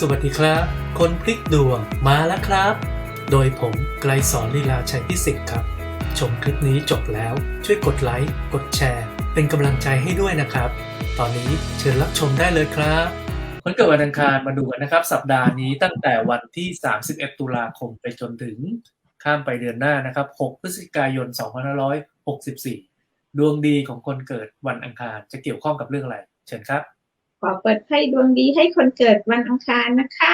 สวัสดีครับ คนพลิกดวงมาแล้วครับ โดยผมไกลสอนลีลาชัยพิสิทธิ์ครับ ชมคลิปนี้จบแล้วช่วยกดไลค์กดแชร์ เป็นกำลังใจให้ด้วยนะครับ ตอนนี้เชิญรับชมได้เลยครับวันเกิดวันอังคารมาดูกันนะครับ สัปดาห์นี้ตั้งแต่วันที่ 31 ตุลาคมไปจนถึงข้ามไปเดือนหน้านะครับ 6 พฤศจิกายน 2564 ดวงดีของคนเกิดวันอังคารจะเกี่ยวข้องกับเรื่องอะไร เชิญครับ อเปิดไพ่ดวงดีให้คนเกิดวันอังคารนะคะ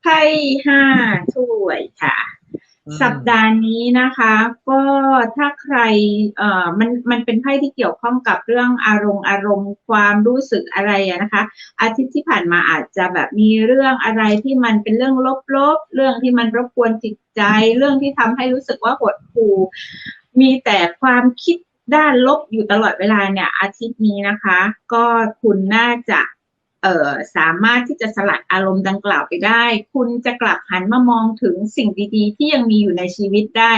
ไพ่ห้าถ้วยค่ะอืมสัปดาห์นี้นะคะ ก็ถ้าใครเอ่อมันมันเป็นไพ่ที่เกี่ยวข้องกับเรื่องอารมณ์อารมณ์ความรู้สึกอะไรอะนะคะ อาทิตย์ที่ผ่านมาอาจจะแบบมีเรื่องอะไรที่มันเป็นเรื่องลบๆ เรื่องที่มันรบกวนจิตใจ เรื่องที่ทำให้รู้สึกว่าหดหู่มีแต่ความคิด ด้านลบอยู่ตลอดเวลาเนี่ยอาทิตย์นี้นะคะ ก็คุณน่าจะเอ่อสามารถที่จะสลัดอารมณ์ดังกล่าวไปได้ คุณจะกลับหันมามองถึงสิ่งดีๆ ที่ยังมีอยู่ในชีวิตได้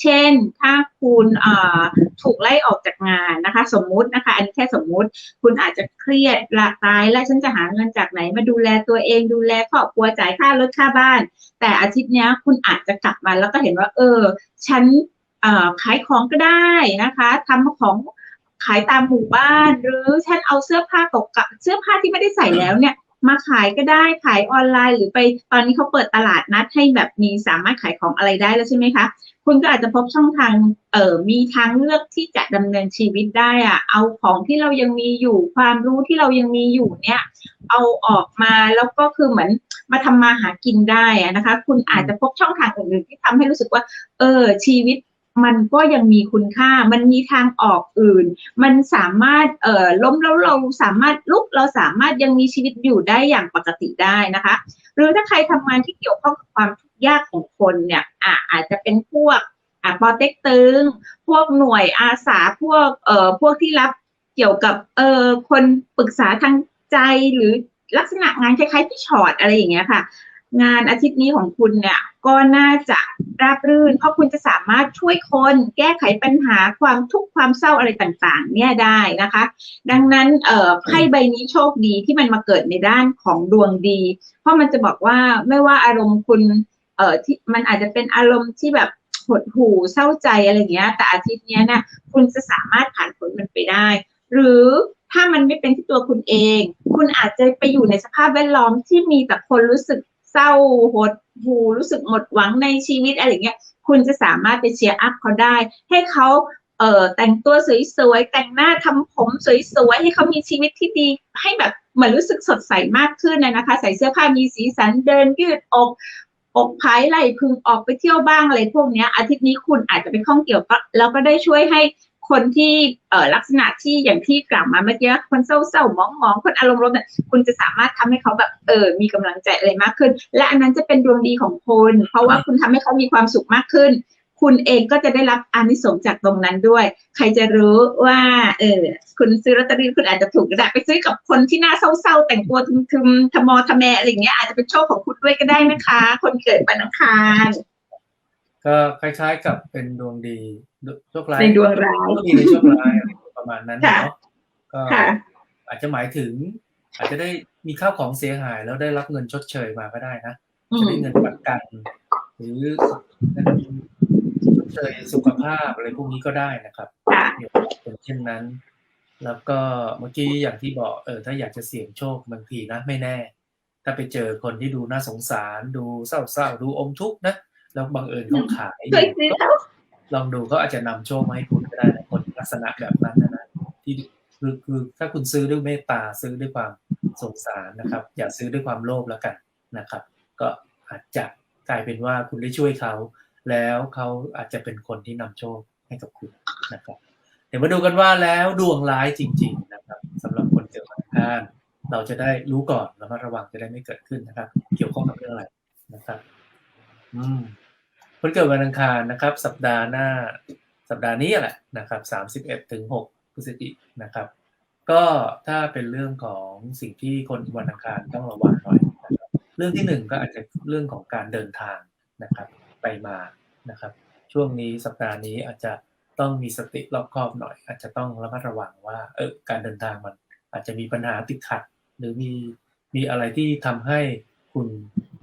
เช่น ถ้าคุณเอ่อถูกไล่ออกจากงานนะคะ สมมุตินะคะ อันนี้แค่สมมุติ คุณอาจจะเครียดละตาย แล้วฉันจะหาเงินจากไหน มาดูแลตัวเองดูแลครอบครัวจ่ายค่ารถค่าบ้าน แต่อาทิตย์นี้คุณอาจจะกลับมาแล้วก็เห็นว่า เออ ฉัน ขายของก็ได้นะคะทำของขายตามหมู่บ้าน หรือฉันเอาเสื้อผ้าเก่าๆเสื้อผ้าที่ไม่ได้ใส่แล้วเนี่ย มาขายก็ได้ขายออนไลน์ หรือไปตอนนี้เขาเปิดตลาดนัดให้แบบมีสามารถขายของอะไรได้แล้วใช่ไหมคะคุณก็อาจจะพบช่องทางเอ่อมีทางเลือกที่จะดำเนินชีวิตได้อะเอาของที่เรายังมีอยู่ความรู้ที่เรายังมีอยู่เนี่ย เอาออกมาแล้วก็คือเหมือนมาทำมาหากินได้อะนะคะ คุณอาจจะพบช่องทางอื่นๆที่ทำให้รู้สึกว่า เออชีวิต มันก็ยังมีคุณค่า มันมีทางออกอื่น มันสามารถเอ่อล้มแล้วเราสามารถลุกเราสามารถยังมีชีวิตอยู่ได้อย่างปกติได้นะคะ หรือถ้าใครทำงานที่เกี่ยวข้องกับความทุกข์ยากของคนเนี่ยอะอาจจะเป็นพวกอะปอเต็กตึง พวกหน่วยอาสาพวกเอ่อพวกที่รับเกี่ยวกับเอ่อคนปรึกษาทางใจหรือลักษณะงานคล้ายๆพี่ชอตอะไรอย่างเงี้ยค่ะ งานอาทิตย์นี้ของคุณเนี่ยก็น่าจะราบรื่น เพราะคุณจะสามารถช่วยคนแก้ไขปัญหาความทุกข์ความเศร้าอะไรต่างๆ เนี่ยได้นะคะ ดังนั้นเอ่อไพ่ใบนี้โชคดีที่มันมาเกิดในด้านของดวงดี เพราะมันจะบอกว่าไม่ว่าอารมณ์คุณเอ่อที่มันอาจจะเป็นอารมณ์ที่แบบหดหู่เศร้าใจอะไรเงี้ย แต่อาทิตย์นี้เนี่ยคุณจะสามารถผ่านผลมันไปได้ หรือถ้ามันไม่เป็นที่ตัวคุณเอง คุณอาจจะไปอยู่ในสภาพแวดล้อมที่มีแต่คนรู้สึก เศร้าหดหูรู้สึกหมดหวังในชีวิตอะไรเงี้ยคุณจะสามารถไปเชียร์อัพเขาได้ ให้เขาเอ่อแต่งตัวสวยๆ แต่งหน้าทำผมสวยๆ ให้เขามีชีวิตที่ดีให้แบบเหมือนรู้สึกสดใสมากขึ้นนะคะ ใส่เสื้อผ้ามีสีสันเดินยืดอกอกผายไหลพึงออกไปเที่ยวบ้างอะไรพวกเนี้ยอาทิตย์นี้คุณอาจจะไปข้องเกี่ยวก็แล้วก็ได้ช่วยให้ คนที่เอ่อลักษณะที่อย่างที่กล่าวมาเมื่อกี้คนเศร้าๆหมองๆคนอารมณ์ร้อนเนี่ยคุณจะสามารถทำให้เขาแบบเออมีกำลังใจอะไรมากขึ้น และอันนั้นจะเป็นดวงดีของคุณเพราะว่าคุณทำให้เขามีความสุขมากขึ้น คุณเองก็จะได้รับอานิสงส์จากตรงนั้นด้วย ใครจะรู้ว่า เออคุณซื้อลอตเตอรี่คุณอาจจะถูกก็ได้ไปซื้อกับคนที่หน้าเศร้าๆแต่งตัวทึมๆทมอทะแมอะไรอย่างเงี้ยอาจจะเป็นโชคของคุณด้วยก็ได้นะคะ คนเกิดวันอังคาร ก็คล้ายๆกับเป็นดวงดีโชคร้ายในดวงร้ายโชคดีในโชคร้ายอะไรประมาณนั้นค่ะเนาะก็ค่ะอาจจะหมายถึง อาจจะได้มีข้าวของเสียหายแล้วได้รับเงินชดเชยมาก็ได้นะอืจะมได้เงินประกัน หรือเงินชดเชยสุขภาพอะไรพวกนี้ก็ได้นะครับค่ะเดี๋ยวเป็นเช่นนั้น แล้วก็เมื่อกี้อย่างที่บอกเออถ้าอยากจะเสี่ยงโชคบางทีนะไม่แน่ ถ้าไปเจอคนที่ดูน่าสงสาร ดูเศร้าๆดูอมทุกข์นะ แล้วบังเอิญเขาขายอช่วยยู่ซื้อก็เขาลองดูเขาอาจจะนำโชคมาให้คุณก็ได้นะคนลักษณะแบบนั้นนะนะที่คือคือถ้าคุณซื้อด้วยเมตตาซื้อด้วยความสงสารนะครับ อย่าซื้อด้วยความโลภแล้วกันนะครับ ก็อาจจะกลายเป็นว่าคุณได้ช่วยเขาแล้วเขาอาจจะเป็นคนที่นำโชคให้กับคุณนะครับ เดี๋ยวมาดูกันว่าแล้วดวงร้ายจริง ๆ นะครับสำหรับคนเกิดวันอังคารเราจะได้รู้ก่อนแล้วมาระวังจะได้ไม่เกิดขึ้นนะครับ เกี่ยวข้องกับเรื่องอะไรนะครับ อืม คนเกิดวันอังคารนะครับ สัปดาห์หน้าสัปดาห์นี้แหละนะครับสามสิบเอ็ดถึงหกพฤศจิกนะครับ ก็ถ้าเป็นเรื่องของสิ่งที่คนวันอังคารต้องระวังหน่อยนะครับเรื่องที่หนึ่งก็อาจจะเรื่องของการเดินทางนะครับ ไปมานะครับ ช่วงนี้สัปดาห์นี้อาจจะต้องมีสติรอบคอบหน่อย อาจจะต้องระมัดระวังว่าเออการเดินทางมันอาจจะมีปัญหาติดขัด หรือมีมีอะไรที่ทำให้คุณ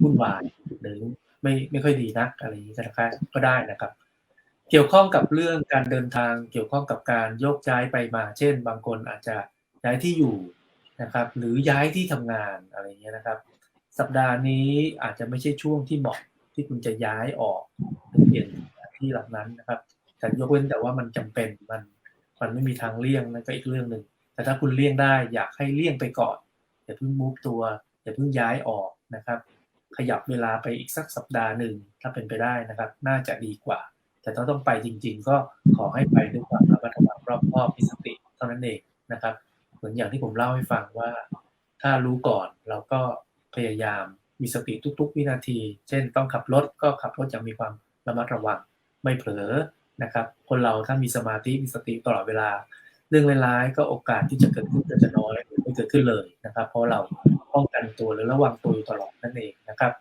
วุ่นวายหรือ ไม่ไม่ค่อยดีนักอะไรอย่างนี้ก็ได้ก็ได้นะครับ เกี่ยวข้องกับเรื่องการเดินทางเกี่ยวข้องกับการโยกย้ายไปมา เช่น บางคนอาจจะย้ายที่อยู่นะครับ หรือย้ายที่ทำงานอะไรอย่างเงี้ยนะครับ สัปดาห์นี้อาจจะไม่ใช่ช่วงที่เหมาะที่คุณจะย้ายออกเปลี่ยนที่หล่านั้นนะครับแต่ยกเว้นแต่ว่ามันจำเป็นมันมันไม่มีทางเลี่ยงนั่นก็อีกเรื่องหนึ่งแต่ถ้าคุณเลี่ยงได้อยากให้เลี่ยงไปก่อนอย่าเพิ่งมูฟตัวอย่าเพิ่งย้ายออกนะครับ ขยับเวลาไปอีกสักสัปดาห์หนึ่งถ้าเป็นไปได้นะครับ น่าจะดีกว่า แต่ถ้าต้องไปจริง ๆ ก็ขอให้ไปด้วยความระมัดระวังรอบคอบมีสติเท่านั้นเองนะครับ เหมือนอย่างที่ผมเล่าให้ฟังว่า ถ้ารู้ก่อนเราก็พยายามมีสติทุก ๆ วินาที เช่น ต้องขับรถก็ขับรถอย่างมีความระมัดระวัง ไม่เผลอนะครับ คนเราถ้ามีสมาธิมีสติตลอดเวลา เรื่องร้ายๆก็โอกาสที่จะเกิดขึ้นก็จะน้อย ไม่เกิดขึ้นเลยนะครับ เพราะเราป้องกันตัวหรือระวังตัวอยู่ตลอดนั่นเองนะครับ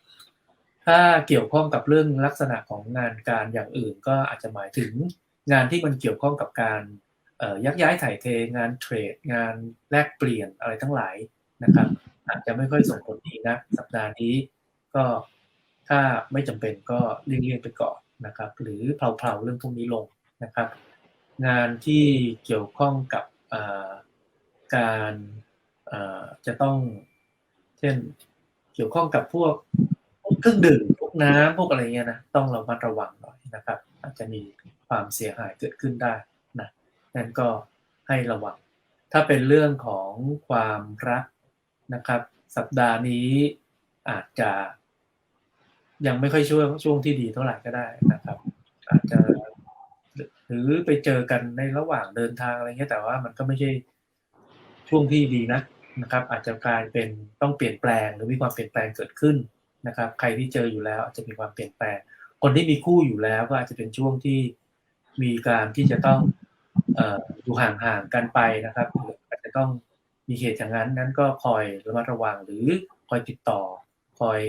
ถ้าเกี่ยวข้องกับเรื่องลักษณะของงานการอย่างอื่น ก็อาจจะหมายถึงงานที่มันเกี่ยวข้องกับการยักย้ายถ่ายเทงานเทรด งานแลกเปลี่ยนอะไรทั้งหลายนะครับ อาจจะไม่ค่อยส่งผลดีนะสัปดาห์นี้ก็ถ้าไม่จำเป็นก็เลี่ยงๆไปก่อนนะครับ หรือเพลาๆเรื่องพวกนี้ลงนะครับ งานที่เกี่ยวข้องกับการ จะต้อง เช่นเกี่ยวข้องกับพวกเครื่องดื่มพวกน้ำพวกอะไรเงี้ยนะต้องระมัดระวังหน่อยนะครับ อาจจะมีความเสียหายเกิดขึ้นได้นะนั่นก็ให้ระวัง ถ้าเป็นเรื่องของความรักนะครับ สัปดาห์นี้อาจจะ ยังไม่ค่อยช่วงช่วงที่ดีเท่าไหร่ก็ได้นะครับ อาจจะหรือไปเจอกันในระหว่างเดินทางอะไรเงี้ยแต่ว่ามันก็ไม่ใช่ช่วงที่ดีนะ นะครับอาจจะกลายเป็นต้องเปลี่ยนแปลง หรือมีความเปลี่ยนแปลงเกิดขึ้นนะครับใครที่เจออยู่แล้วอาจจะมีความเปลี่ยนแปลง คนที่มีคู่อยู่แล้วก็อาจจะเป็นช่วงที่มีการที่จะต้องอยู่ห่างๆกันไปนะครับอาจจะต้องมีเหตุอย่างนั้นนั้นก็คอยระมัดระวังหรือคอยติดต่อ คอย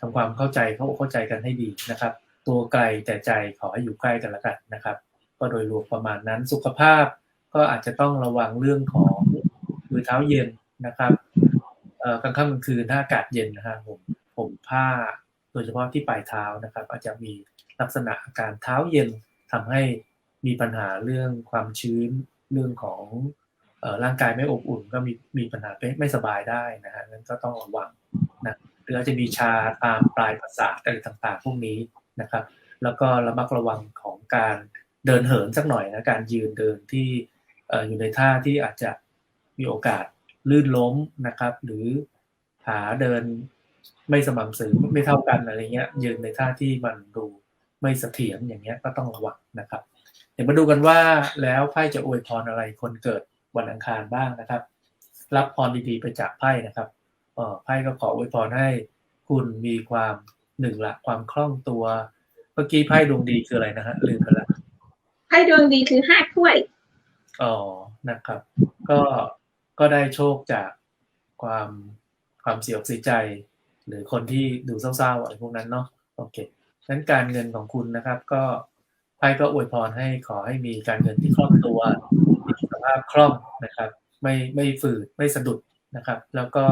ทำความเข้าใจเข้าเข้าใจกันให้ดีนะครับ ตัวไกลแต่ใจขอให้อยู่ใกล้กันละกันนะครับ ก็โดยรวมประมาณนั้นสุขภาพก็อาจจะต้องระวังเรื่องของมือเท้าเย็น นะครับกลางค่ำกลางคืนถ้าอากาศเย็นนะฮะผมผมผ้าโดยเฉพาะที่ปลายเท้านะครับ อาจจะมีลักษณะอาการเท้าเย็นทำให้มีปัญหาเรื่องความชื้นเรื่องของร่างกายไม่อบอุ่น ก็มีมีปัญหาไม่สบายได้นะฮะนั้นก็ต้องระวังนะหรืออาจจะมีชาตามปลายประสาทอะไรต่างๆ พวกนี้นะครับ แล้วก็ระมัดระวังของการเดินเหินสักหน่อยนะการยืนเดินที่อยู่ในท่าที่อาจจะมีโอกาส ลื่นล้มนะครับ หรือขาเดินไม่สม่ำเสมอไม่เท่ากันอะไรเงี้ย ยืนในท่าที่มันดูไม่เสถียรอย่างเงี้ยก็ต้องระวังนะครับ เดี๋ยวมาดูกันว่าแล้วไพ่จะอวยพรอะไรคนเกิดวันอังคารบ้างนะครับ รับพรดีๆไปจากไพ่นะครับเออไพ่ก็ขออวยพรให้คุณมีความหนึ่งละความคล่องตัว เมื่อกี้ไพ่ดวงดีคืออะไรนะฮะลืมไปละไพ่ดวงดีคือห้าถ้วยอ๋อนะครับ ก็ ก็ได้โชคจากความความเสียอกเสียใจ หรือคนที่ดูเศร้าๆอะไรพวกนั้นเนาะโอเคนั้นการเงินของคุณนะครับ ก็ไพ่ก็อวยพรให้ขอให้มีการเงินที่คล่องตัวมีสุขภาพคล่องนะครับ ไม่ไม่ฝืดไม่สะดุดนะครับ แล้วก็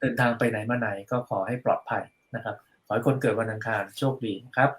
เดินทางไปไหนมาไหนก็ขอให้ปลอดภัยนะครับ ขอให้คนเกิดวันอังคารโชคดีครับ